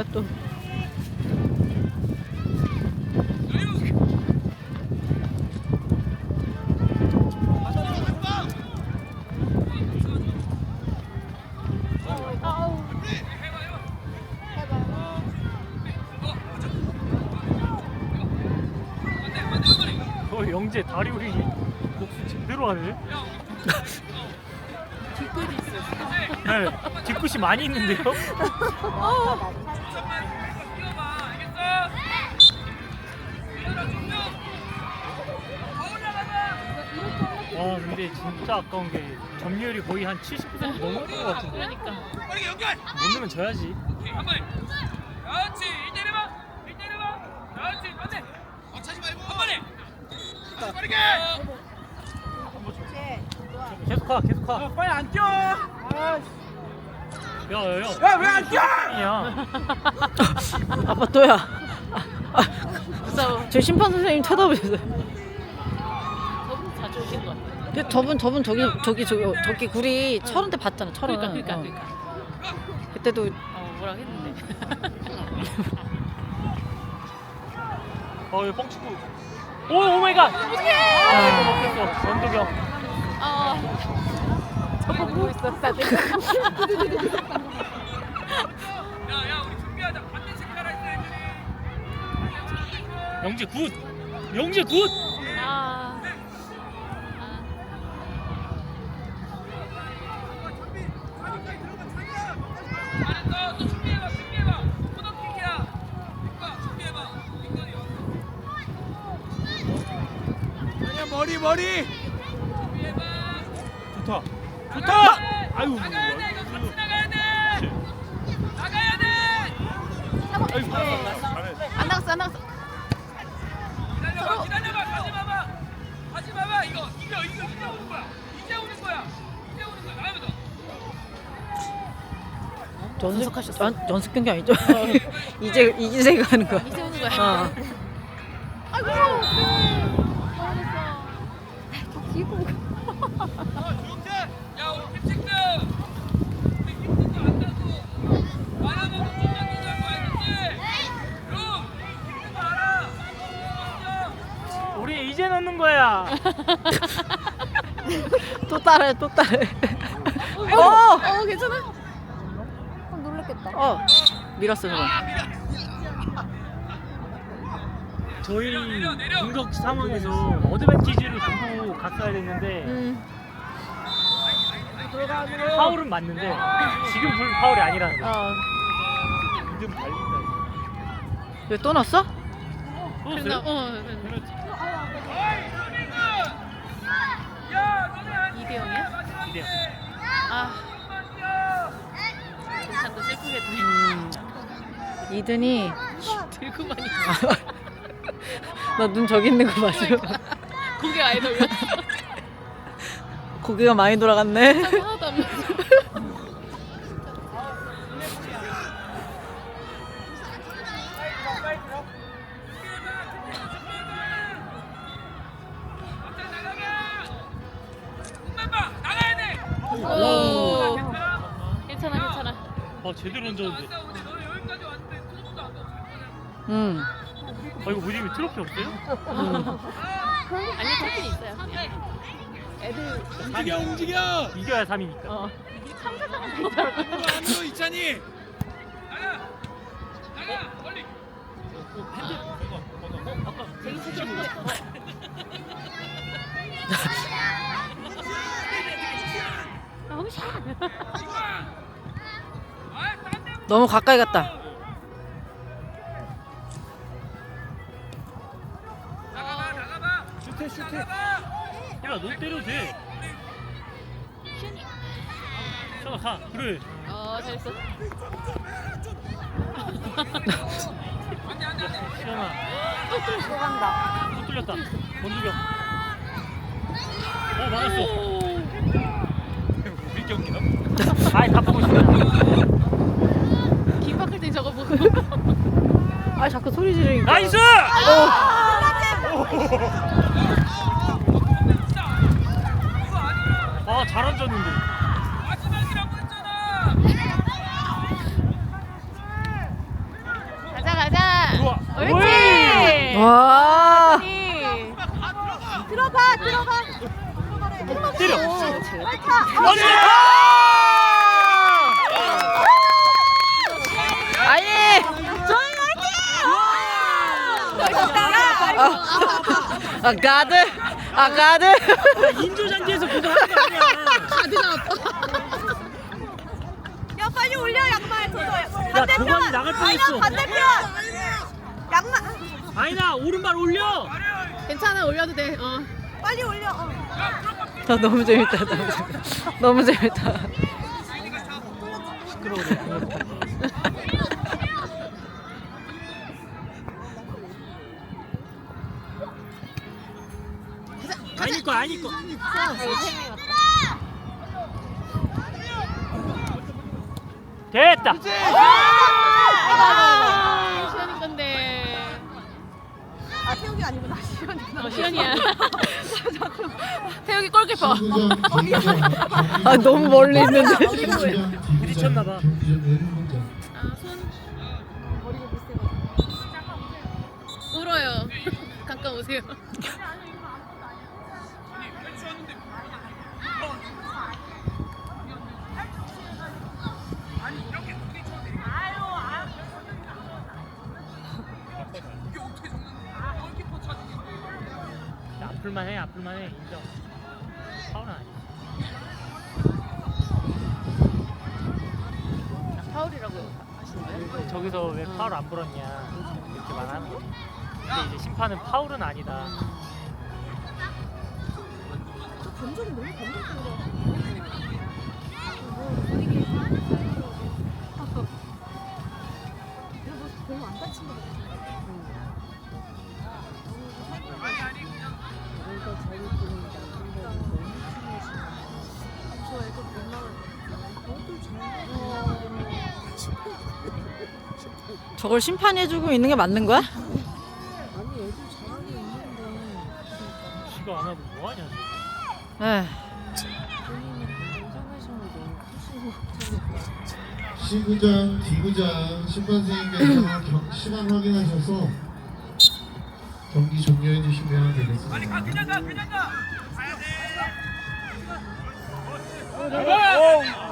거야 또. 어 영재 다리 우리 목수 제대로 하네. 뒷골이 있어. 네, 뒤끝이 많이 있는데요. 와 근데 진짜 아까운 게 점유율이 거의 한 70% 넘는 것 같은데. 그러니까. 못 넣으면 져야지. 그렇지. 이때려봐. 이때려봐. 그렇지. 안돼 멈추지 말고. 한 번에. 빠르게 계속 가, 계속 가. 빨리 안 뛰어 야야야. 야왜안 뛰어 야. 아빠 또야. 무서워. 저 심판 선생님 쳐다보셨어요. 저분 자주 오신 것 같아. 근데 저분 저분 저기 저기 저기 저기 굴이 철원 때 봤잖아. 철원. 그러니까 그러니까 어. 그러니까. 그때도 어 뭐라고 했는데. 어, 이거 뻥치고. 오, 오 마이 갓. 어떡해. 아, 먹혔어. 원도경. 아. 보고 있었어. 야야 우리 준비하자 반대 했어 애들이 영재 굿. 영재 굿. 아. 아니야 머리 머리 좋다. 좋다 아유. 나가야 돼 이거 같이 나가야 돼 나가야 돼 아유. 안 나갔어 안 나갔어. 기다려봐 기다려봐 가지 마봐 가지 마봐 이거 이겨 이겨 이제 오는 거야 이제 오는 거야 이제 오는 거야 나가면 돼 연습 연, 연습 경기 아니죠? 이제 이제가 하는 거야. 이제 오는 거야. 어. 야 우리 팀식들 우리 힘든 거 안다고 말하면 못 잡는다고 알겠지? 그럼 힘든 거 알아 우리 이제 넣는 거야. 또 따라해 또 따라해. 어! 어 괜찮아? 놀랐겠다. 어 밀었어 저거. 저희 공격 상황에서 어드밴티지를 주고 갔어야 됐는데 음. 파울은 맞는데 지금 불 파울이 아니라는 거. 어. 달린다. 왜또 넣었어? 또 그랬나? 넣었어요? 어. 네. 그렇 대 영이야? 마지막 이대 영. 아. 동산도 슬프겠네. 음. 이든이 들고만 있어. 나 눈 저기 있는 거 맞아. 고개 아예 돌렸어. 고개가 많이 돌아갔네. 하나도 안 맞아. 어. 왔다 우리 너네 여기까지 왔는데 트로트도 안 가고 음. 아 이거 우리 트로피 없어요? 음. 아니 트로피 있어요. 움직여 움직여 이겨야 3이니까. 어. 안으로 있자니 나가 나가 멀리 아, 샷. 아딴 데 너무 가까이 갔다. 나가봐 나가봐 야너 때려도 돼. 가 가. 그래. 어 잘했어. 안돼 안돼 안돼 시원아. 또 들어간다. 또 뚫렸다. 원두경. 어 막았어. 우리 경기야? 아이 다 보고 싶다. 긴박할 땐 저거 보고. 아 자꾸 소리 지르니까. 나이스! 아, 잘 얹었는데. 마지막이라고 했잖아 옳지. 와. 옳지. 들어가 들어가 때려. 빨리 아니. 아, 아 가드. 아 가드. 인조잔디에서 그거 하는 거 아니야. 야 빨리 올려 양말 야, 도관이 나갈 뻔했어. 반대편 양말 아니나 오른발 올려. 괜찮아 올려도 돼. 어. 빨리 올려 어. 나 너무 재밌다. 너무 재밌다. 너무 재밌다. 아니 거 아니 거. 됐다. 아, 시연이 건데. 아 태욱이 아니구나 시원이 어, 시연이야. 태욱이 골키퍼. 아 너무 멀리 있는데. 부딪혔나 봐. 아, 손. 울어요. 가까워 오세요. 아플만 해 아플만 해 인정. 파울은 아니야. 파울이라고 하시는 거예요? 저기서 왜 파울 안 불었냐 이렇게 말하는 거. 근데 이제 심판은 파울은 아니다. 감정이 너무 별로 저걸 심판해주고 있는 게 맞는 거야? 아니 애들 잘하고 있는데 지가 안 하고 뭐 하냐. 지금. 에. 인터내셔널 너무 크시고 C구장, D구장 심판 선생님께서 경- 시간 확인하셔서 경기 종료해 주시면 되겠습니다. 그냥 가 그냥 가 찬이가.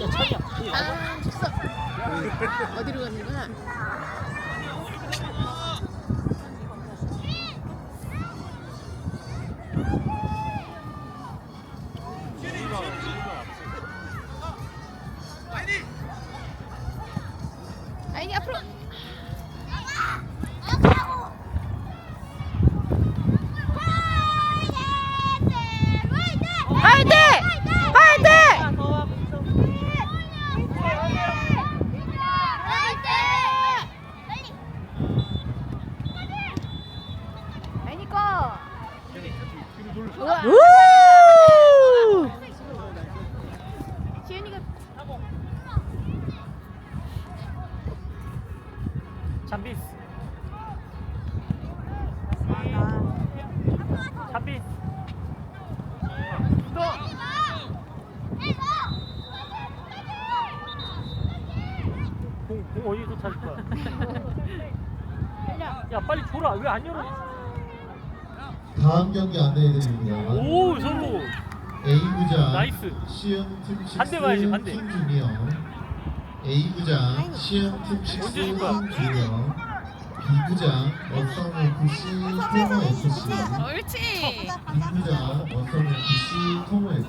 아, 줬어. 어디로 가는 거야? 우! 시연이가 참비스. 참비스. 공, 공 어디서 찾을 거야? 야 빨리 줘라 왜 안 열어? 다음 경기 안내해드립니다. 오 서로 A구장 나이스. 시흥팀 6 반대 봐야지, 반대. 팀 주니어 A구장 시흥팀 6 언제 줄 팀 거야? 주니어 B구장 어썸 FC 토모 FC 옳지. B구장 어썸 FC 토모 FC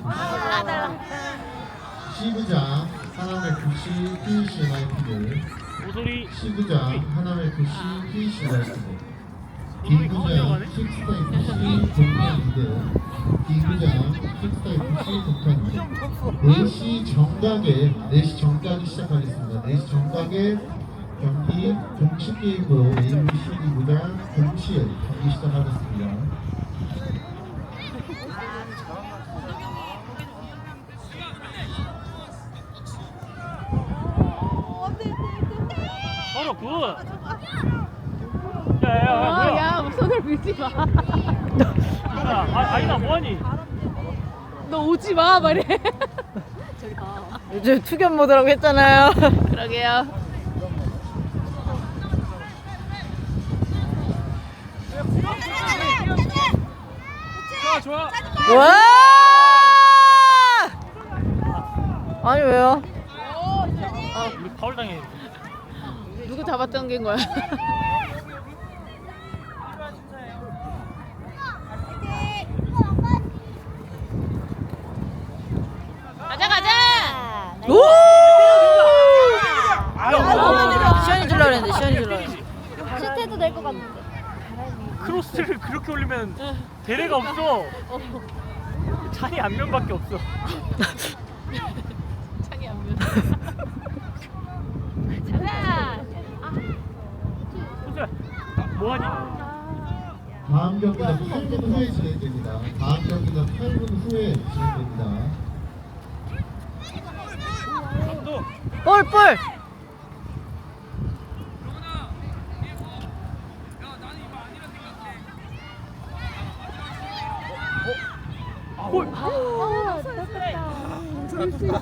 C구장 하남 FC PUC 유나이티드 모서리 C구장 하남 FC PUC 유나이티드 들어가네. 킥스타 FC 동탄이드 D구장 킥스타 FC 동탄이드 4시 정각에 4시 정각이 시작하겠습니다. 4시 정각에 경기 동시 게임으로 ABC 구장 동시에 경기 시작하겠습니다. 서로 굿. 어, 야야야 손을 밀지 마. 아이나 아, 아이나 뭐하니? 너 오지 마 말해. 요즘 투견 모드라고 했잖아요. 그러게요. 좋아 좋아. 와! 아니 왜요? 우리 파울 당해. 누구 잡았던 게 거야? 가자 오! 시원이 줄라 그랬는데 시원이 줄라 그랬는데. 슈트해도 될 것 같은데. 크로스를 그렇게 올리면 대례가 없어. 찬이 안면밖에 없어. 창이 안 면. 호수야 뭐하니? 다음 경기는 8분 후에 진행됩니다. 다음 경기는 8분 후에 진행됩니다. 볼 볼. 골. 아, 됐다.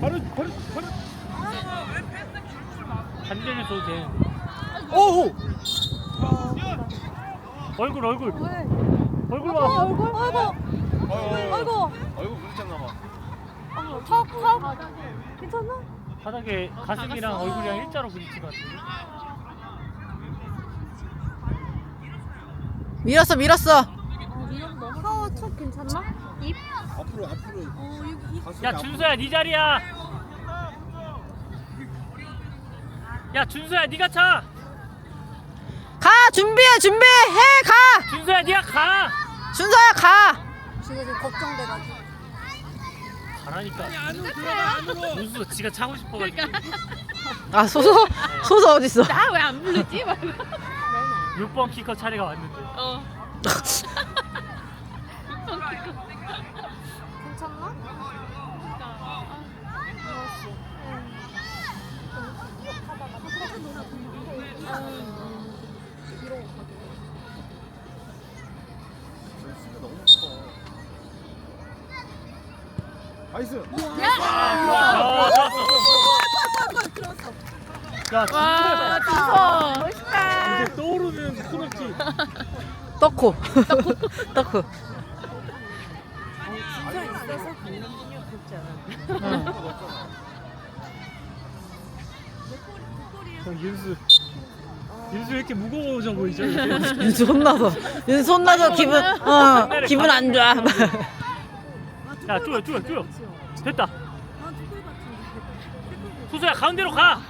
바로 바로 바로. 반대를 줘도 돼. 오 오. 얼굴 얼굴. 얼굴 봐. 얼굴 아이고 아이고 아이고 부딪혔나 봐. 어, 턱 턱. 괜찮나? 바닥에 가슴이랑 얼굴이랑 일자로 부딪힌 것 같은데. 밀었어 밀었어. 어, 턱 괜찮나? 입? 앞으로 앞으로. 어, 여기 입. 가슴이 야 앞으로. 준서야 네 자리야. 야 준서야 네가 차. 가 준비해 준비해 가. 준서야 네가 가. 준서야 가. 지금 좀 걱정돼가지고. 가라니까. 무수 지가 차고 싶어가지고. 아 소소 소소 어디 있어? 나 왜 안 부르지? 말고. 6번 키커 차례가 왔는데. 어. 나이스. 야, 와, 준서. 멋있다. 이제 떠오르는 코너킥. 떡코 떡코. 윤수. 윤수 왜 이렇게 무거워져 보이죠? 윤수 혼나서 윤수 혼나서 기분 어 기분 안 좋아. 야, 쪼여, 쪼여, 쪼여. 됐다. 수수야 가운데로 가.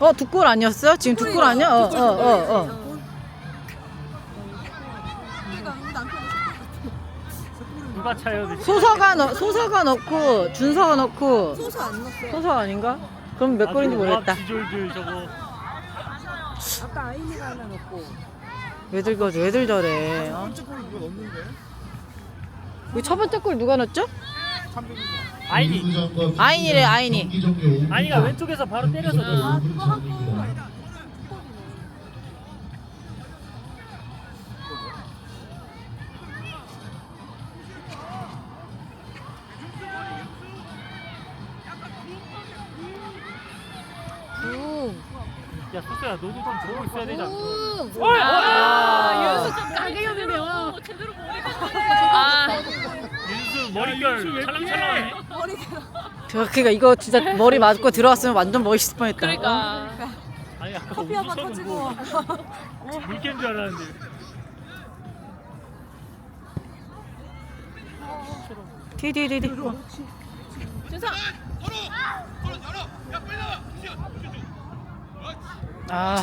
어 두골 아니었어? 지금 두골 아니야? 어 어 어 어. 누가 차요? 대체? 소서가 넣 소서가 넣고 준서가 넣고 소스 안 넣었어요. 소서 아닌가? 그럼 몇 골인지 모르겠다. 지졸들 저거. 아까 아이미가 하나 넣고. 왜들 거지? 왜들 저래? 어? 우리 첫 번째 골 누가 넣었죠? 아이니. 아인이래, 아인이. 경기 종료 5분 아이가 전. 왼쪽에서 바로 때려서 넣어. 5분 전입니다. 야, 수수야 너도 좀 보고 있어야 되지 않나? 어이, 아, 윤수 좀 가게였네요. 제대로 아, 찰랑찰랑하네. 저 그러니까 이거 진짜 머리 맞고 들어왔으면 완전 멋있을 뻔했다. 그러니까. 아니 아까 우주선은 뭐 물개인 줄 알았는데. 디디디디. 나와. 아